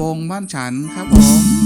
วงบ้านฉันครับผม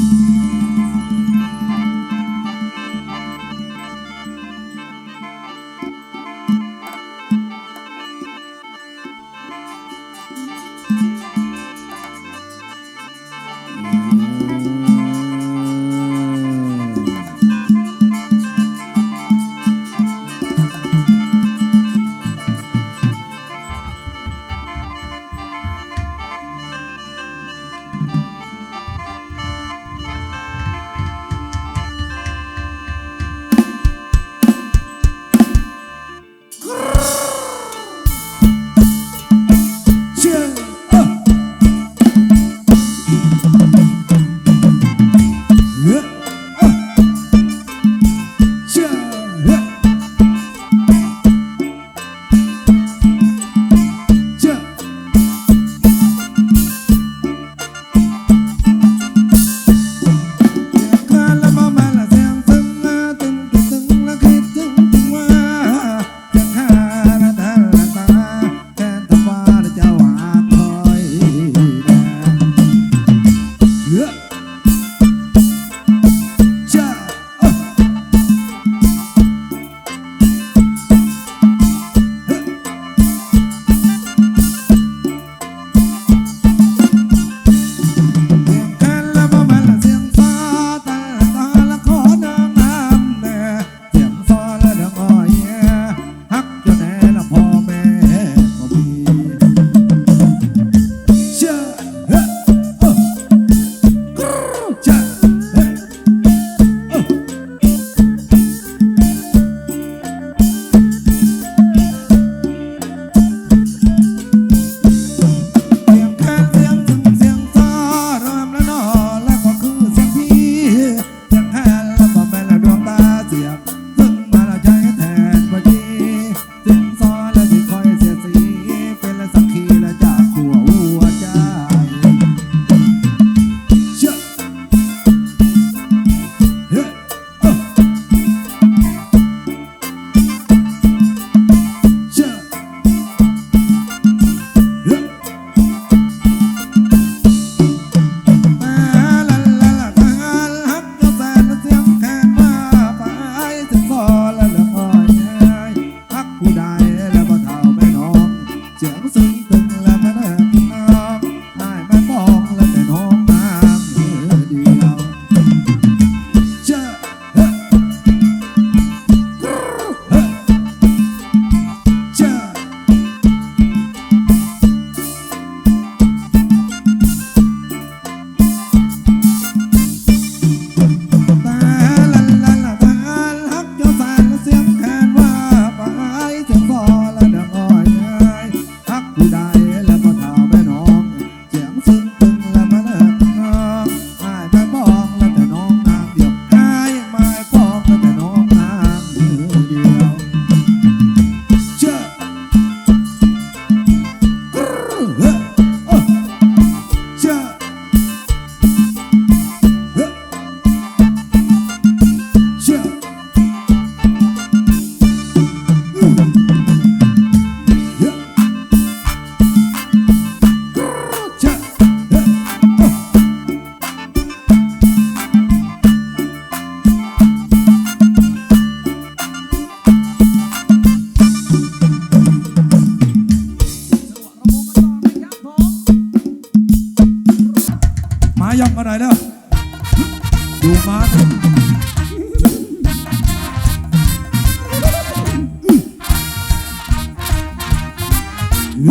มอ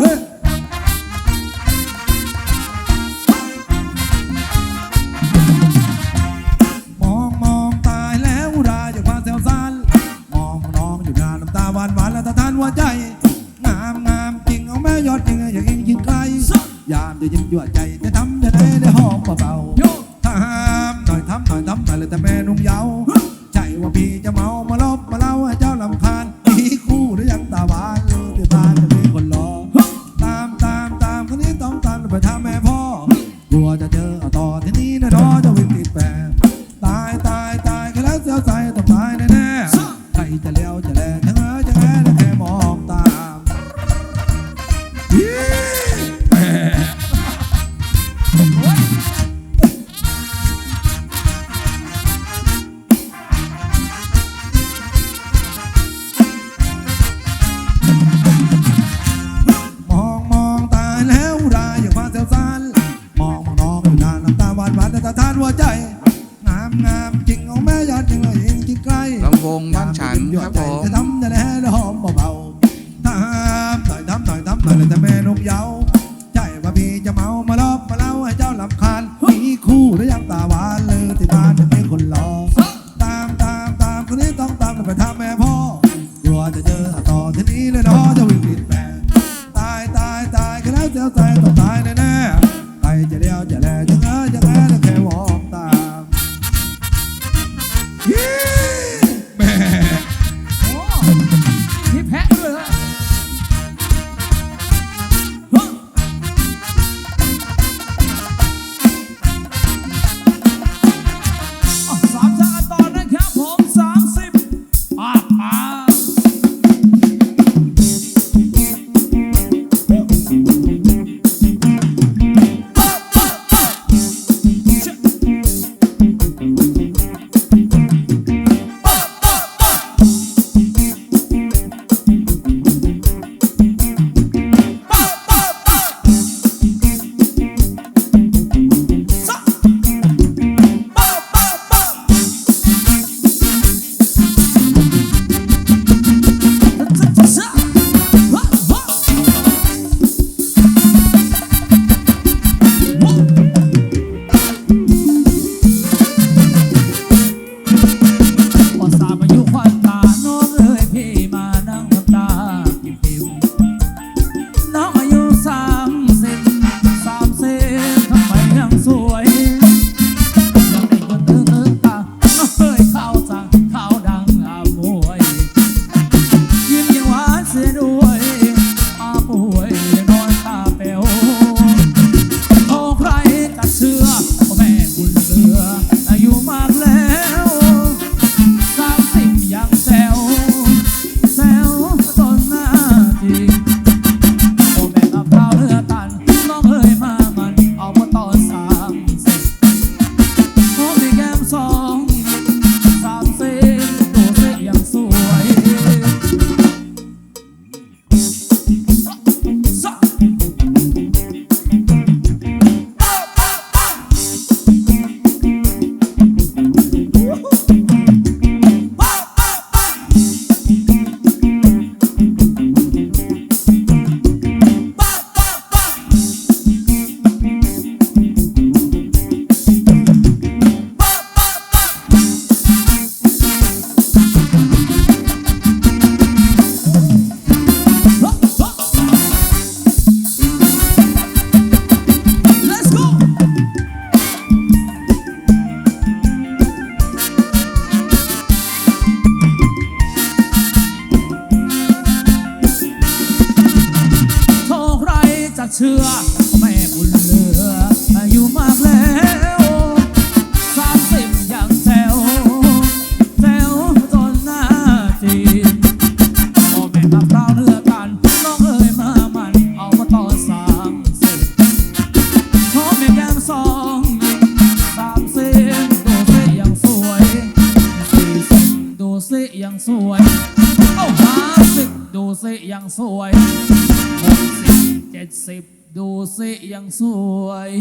งมองตายแล้วราย่างพาเซลซันมองน้องอยู่นานน้ำตาหวานหวานแล้วตาทานหัวใจ งามงามจริงเอาแม่ยอดจริงอย่างเองยิงไกยามจะยิ้มยั่ใจจะทำจะได้ได้หอมเบาๆถ้าามหน่อยทำหน่อยทำหน่อยเลยแต่แม่นุ่มเยาใจว่าพี่จะเมา วงบ้านฉันครับผมจะทำจะแน่หอมเบาๆทำต่อยทำน่อยทำน่อยแต่แม่นมเยาใจว่าพี่จะเมามาลอบมาเล่าให้เจ้าลำคาญมีคู่หรือยังตาหวานเลยที่บ้านจะเป็นคนรอตามตามตามคนนี้ต้องตามไปทำแม่พ่อกลัวจะเจอต่อที่นี้เลยเนาะจะวิ่งติดแม่ตายตายตายก็แล้วเจ้าใจต้องตายแน่ๆใครจะเดียวจะ เชื่อแม่บุญเลืออายุมากแล้วสามสิบยังแซวแซวจนหน้าจีดพอแม่มาเปล่าเนือกันน้องเอ๋ยมามันเอามาต่อสามสิบพ่อแม่แก้มสองสามสิบดูสิยังสวยสี่สิบดูสิยังสวยเอ้าห้าสิบดูสิยังสวย ดสิบดูสิยังสวย